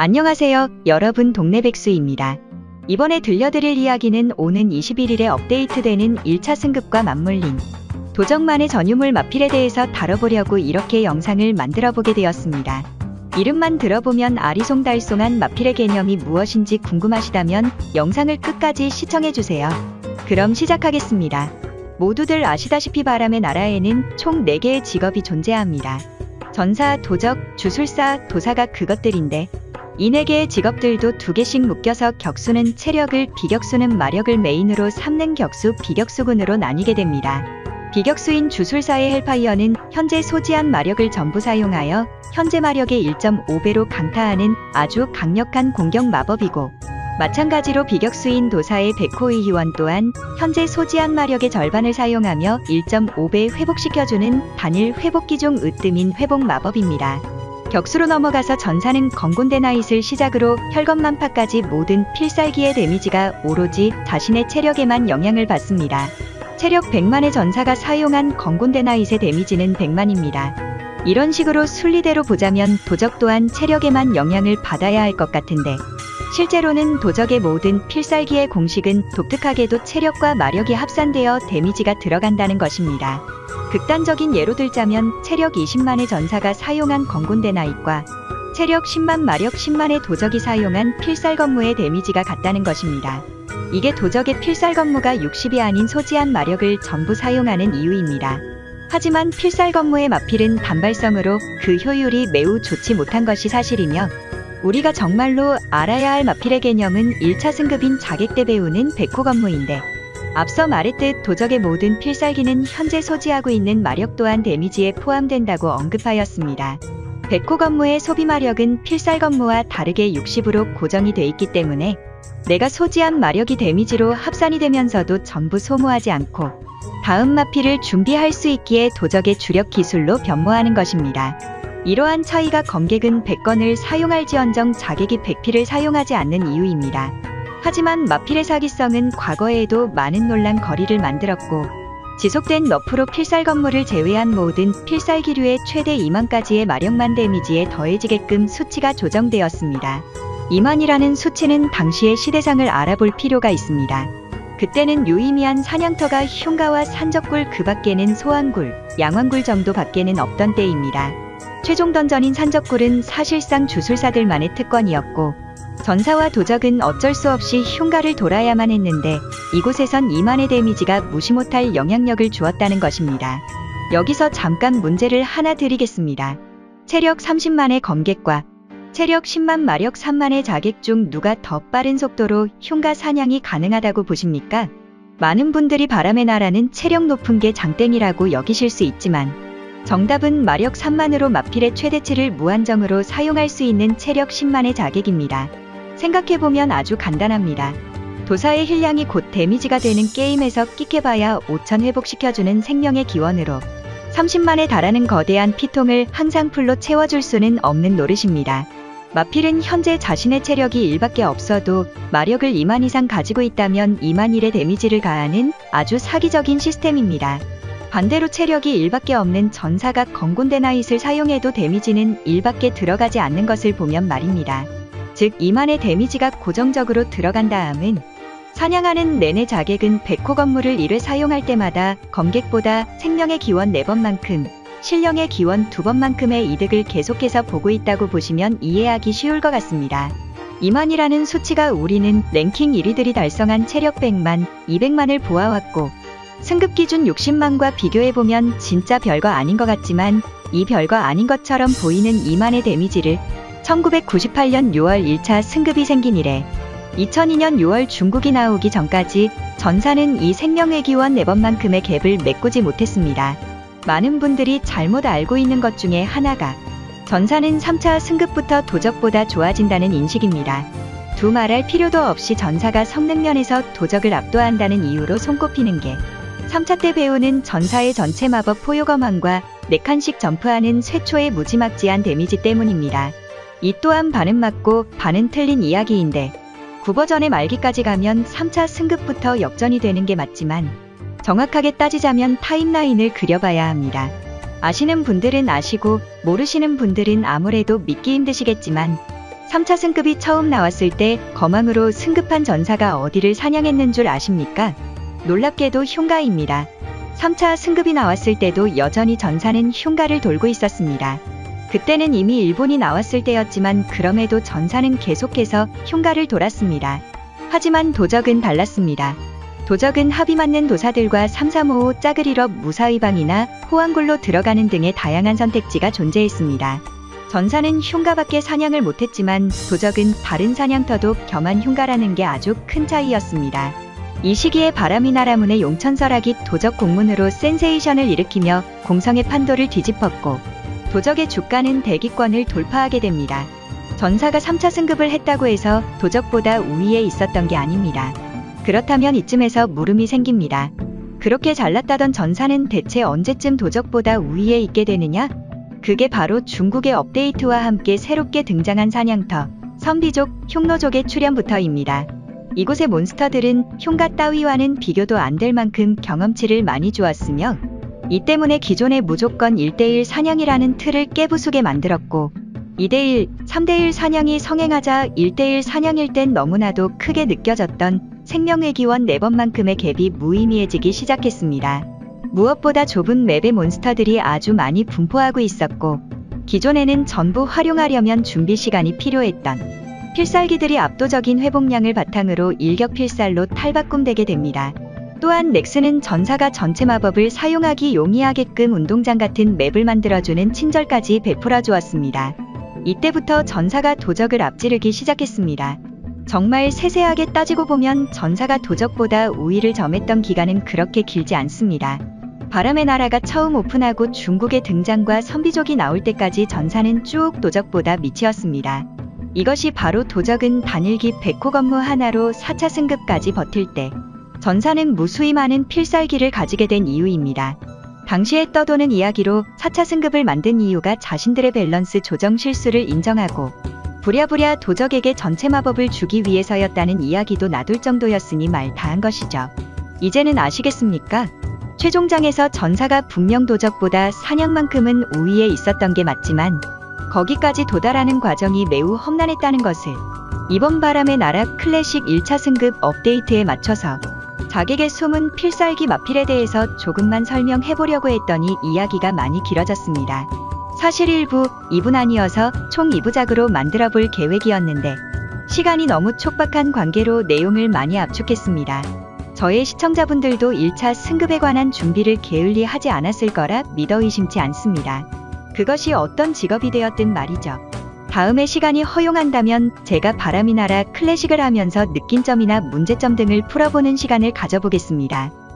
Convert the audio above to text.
안녕하세요. 여러분 동네 백수입니다. 이번에 들려드릴 이야기는 오는 21일에 업데이트되는 1차 승급과 맞물린 도적만의 전유물 마필에 대해서 다뤄보려고 이렇게 영상을 만들어 보게 되었습니다. 이름만 들어보면 아리송달송한 마필의 개념이 무엇인지 궁금하시다면 영상을 끝까지 시청해주세요. 그럼 시작하겠습니다. 모두들 아시다시피 바람의 나라에는 총 4개의 직업이 존재합니다. 전사, 도적, 주술사, 도사가 그것들인데 이 4개의 직업들도 2개씩 묶여서 격수는 체력을, 비격수는 마력을 메인으로 삼는 격수, 비격수군으로 나뉘게 됩니다. 비격수인 주술사의 헬파이어는 현재 소지한 마력을 전부 사용하여 현재 마력의 1.5배로 강타하는 아주 강력한 공격 마법이고 마찬가지로 비격수인 도사의 백호의 희원 또한 현재 소지한 마력의 절반을 사용하며 1.5배 회복시켜주는 단일 회복 기종 으뜸인 회복 마법입니다. 격수로 넘어가서 전사는 건곤대 나잇을 시작으로 혈건만파까지 모든 필살기의 데미지가 오로지 자신의 체력에만 영향을 받습니다. 체력 100만의 전사가 사용한 건곤대 나잇의 데미지는 100만입니다. 이런 식으로 순리대로 보자면 도적 또한 체력에만 영향을 받아야 할 것 같은데 실제로는 도적의 모든 필살기의 공식은 독특하게도 체력과 마력이 합산되어 데미지가 들어간다는 것입니다. 극단적인 예로 들자면 체력 20만의 전사가 사용한 건곤대 나잇과 체력 10만 마력 10만의 도적이 사용한 필살 건무의 데미지가 같다는 것입니다. 이게 도적의 필살 건무가 60이 아닌 소지한 마력을 전부 사용하는 이유입니다. 하지만 필살 건무의 마필은 단발성으로 그 효율이 매우 좋지 못한 것이 사실이며 우리가 정말로 알아야 할 마필의 개념은 1차 승급인 자객대 배우는 백호 건무인데 앞서 말했듯 도적의 모든 필살기는 현재 소지하고 있는 마력 또한 데미지에 포함된다고 언급하였습니다. 백호 건무의 소비 마력은 필살 건무와 다르게 60으로 고정이 돼 있기 때문에 내가 소지한 마력이 데미지로 합산이 되면서도 전부 소모하지 않고 다음 마필을 준비할 수 있기에 도적의 주력 기술로 변모하는 것입니다. 이러한 차이가 검객은 100건을 사용할지언정 자객이 100필을 사용하지 않는 이유입니다. 하지만 마필의 사기성은 과거에도 많은 논란 거리를 만들었고 지속된 너프로 필살 건물을 제외한 모든 필살 기류의 최대 2만까지의 마력만 데미지에 더해지게끔 수치가 조정되었습니다. 2만이라는 수치는 당시의 시대상을 알아볼 필요가 있습니다. 그때는 유의미한 사냥터가 흉가와 산적굴 그 밖에는 소환굴, 양왕굴 정도 밖에는 없던 때입니다. 최종 던전인 산적굴은 사실상 주술사들만의 특권이었고 전사와 도적은 어쩔 수 없이 흉가를 돌아야만 했는데 이곳에선 이만의 데미지가 무시 못할 영향력을 주었다는 것입니다. 여기서 잠깐 문제를 하나 드리겠습니다. 체력 30만의 검객과 체력 10만 마력 3만의 자객 중 누가 더 빠른 속도로 흉가 사냥이 가능하다고 보십니까? 많은 분들이 바람의 나라는 체력 높은 게 장땡이라고 여기실 수 있지만 정답은 마력 3만으로 마필의 최대치를 무한정으로 사용할 수 있는 체력 10만의 자객입니다. 생각해보면 아주 간단합니다. 도사의 힐량이 곧 데미지가 되는 게임에서 끽해봐야 5천 회복시켜주는 생명의 기원으로 30만에 달하는 거대한 피통을 항상 풀로 채워줄 수는 없는 노릇입니다. 마필은 현재 자신의 체력이 1밖에 없어도 마력을 2만 이상 가지고 있다면 2만 1의 데미지를 가하는 아주 사기적인 시스템입니다. 반대로 체력이 1밖에 없는 전사가 건곤대 나잇을 사용해도 데미지는 1밖에 들어가지 않는 것을 보면 말입니다. 즉 2만의 데미지가 고정적으로 들어간 다음은 사냥하는 내내 자객은 백호 건물을 1회 사용할 때마다 검객보다 생명의 기원 4번만큼 실령의 기원 2번만큼의 이득을 계속해서 보고 있다고 보시면 이해하기 쉬울 것 같습니다. 2만이라는 수치가 우리는 랭킹 1위들이 달성한 체력 100만, 200만을 보아왔고 승급 기준 60만과 비교해보면 진짜 별거 아닌 것 같지만 이 별거 아닌 것처럼 보이는 2만의 데미지를 1998년 6월 1차 승급이 생긴 이래 2002년 6월 중국이 나오기 전까지 전사는 이 생명의 기원 4번만큼의 갭을 메꾸지 못했습니다. 많은 분들이 잘못 알고 있는 것 중에 하나가 전사는 3차 승급부터 도적보다 좋아진다는 인식입니다. 두 말할 필요도 없이 전사가 성능 면에서 도적을 압도한다는 이유로 손꼽히는 게 3차 때 배우는 전사의 전체 마법 포효검환과 4칸씩 점프하는 쇠초의 무지막지한 데미지 때문입니다. 이 또한 반은 맞고 반은 틀린 이야기인데 9버전의 말기까지 가면 3차 승급부터 역전이 되는 게 맞지만 정확하게 따지자면 타임라인을 그려봐야 합니다. 아시는 분들은 아시고 모르시는 분들은 아무래도 믿기 힘드시겠지만 3차 승급이 처음 나왔을 때 거망으로 승급한 전사가 어디를 사냥했는 줄 아십니까? 놀랍게도 흉가입니다. 3차 승급이 나왔을 때도 여전히 전사는 흉가를 돌고 있었습니다. 그때는 이미 일본이 나왔을 때였지만 그럼에도 전사는 계속해서 흉가를 돌았습니다. 하지만 도적은 달랐습니다. 도적은 합이 맞는 도사들과 335 짝을 잃어 무사의방이나 호황굴로 들어가는 등의 다양한 선택지가 존재했습니다. 전사는 흉가밖에 사냥을 못했지만 도적은 다른 사냥터도 겸한 흉가라는 게 아주 큰 차이였습니다. 이 시기에 바람이 나라문의 용천설악이 도적 공문으로 센세이션을 일으키며 공성의 판도를 뒤집었고 도적의 주가는 대기권을 돌파하게 됩니다. 전사가 3차 승급을 했다고 해서 도적보다 우위에 있었던 게 아닙니다. 그렇다면 이쯤에서 물음이 생깁니다. 그렇게 잘났다던 전사는 대체 언제쯤 도적보다 우위에 있게 되느냐? 그게 바로 중국의 업데이트와 함께 새롭게 등장한 사냥터, 선비족, 흉노족의 출현부터입니다. 이곳의 몬스터들은 흉가 따위와는 비교도 안 될 만큼 경험치를 많이 주었으며 이 때문에 기존의 무조건 1대1 사냥이라는 틀을 깨부수게 만들었고 2대1, 3대1 사냥이 성행하자 1대1 사냥일 땐 너무나도 크게 느껴졌던 생명의 기원 4번만큼의 갭이 무의미해지기 시작했습니다. 무엇보다 좁은 맵의 몬스터들이 아주 많이 분포하고 있었고 기존에는 전부 활용하려면 준비 시간이 필요했던 필살기들이 압도적인 회복량을 바탕으로 일격 필살로 탈바꿈되게 됩니다. 또한 넥스는 전사가 전체 마법을 사용하기 용이하게끔 운동장 같은 맵을 만들어주는 친절까지 베풀어 주었습니다. 이때부터 전사가 도적을 앞지르기 시작했습니다. 정말 세세하게 따지고 보면 전사가 도적보다 우위를 점했던 기간은 그렇게 길지 않습니다. 바람의 나라가 처음 오픈하고 중국의 등장과 선비족이 나올 때까지 전사는 쭉 도적보다 밑이었습니다. 이것이 바로 도적은 단일기 100호 건무 하나로 4차 승급까지 버틸 때 전사는 무수히 많은 필살기를 가지게 된 이유입니다. 당시에 떠도는 이야기로 4차 승급을 만든 이유가 자신들의 밸런스 조정 실수를 인정하고 부랴부랴 도적에게 전체 마법을 주기 위해서였다는 이야기도 나돌 정도였으니 말 다한 것이죠. 이제는 아시겠습니까? 최종장에서 전사가 분명 도적보다 사냥만큼은 우위에 있었던 게 맞지만 거기까지 도달하는 과정이 매우 험난했다는 것을 이번 바람의 나라 클래식 1차 승급 업데이트에 맞춰서 자객의 숨은 필살기 마필에 대해서 조금만 설명해 보려고 했더니 이야기가 많이 길어졌습니다. 사실 1부, 2분 아니어서 총 2부작으로 만들어 볼 계획이었는데 시간이 너무 촉박한 관계로 내용을 많이 압축했습니다. 저의 시청자분들도 1차 승급에 관한 준비를 게을리 하지 않았을 거라 믿어 의심치 않습니다. 그것이 어떤 직업이 되었든 말이죠. 다음에 시간이 허용한다면 제가 바람이 나라 클래식을 하면서 느낀 점이나 문제점 등을 풀어보는 시간을 가져보겠습니다.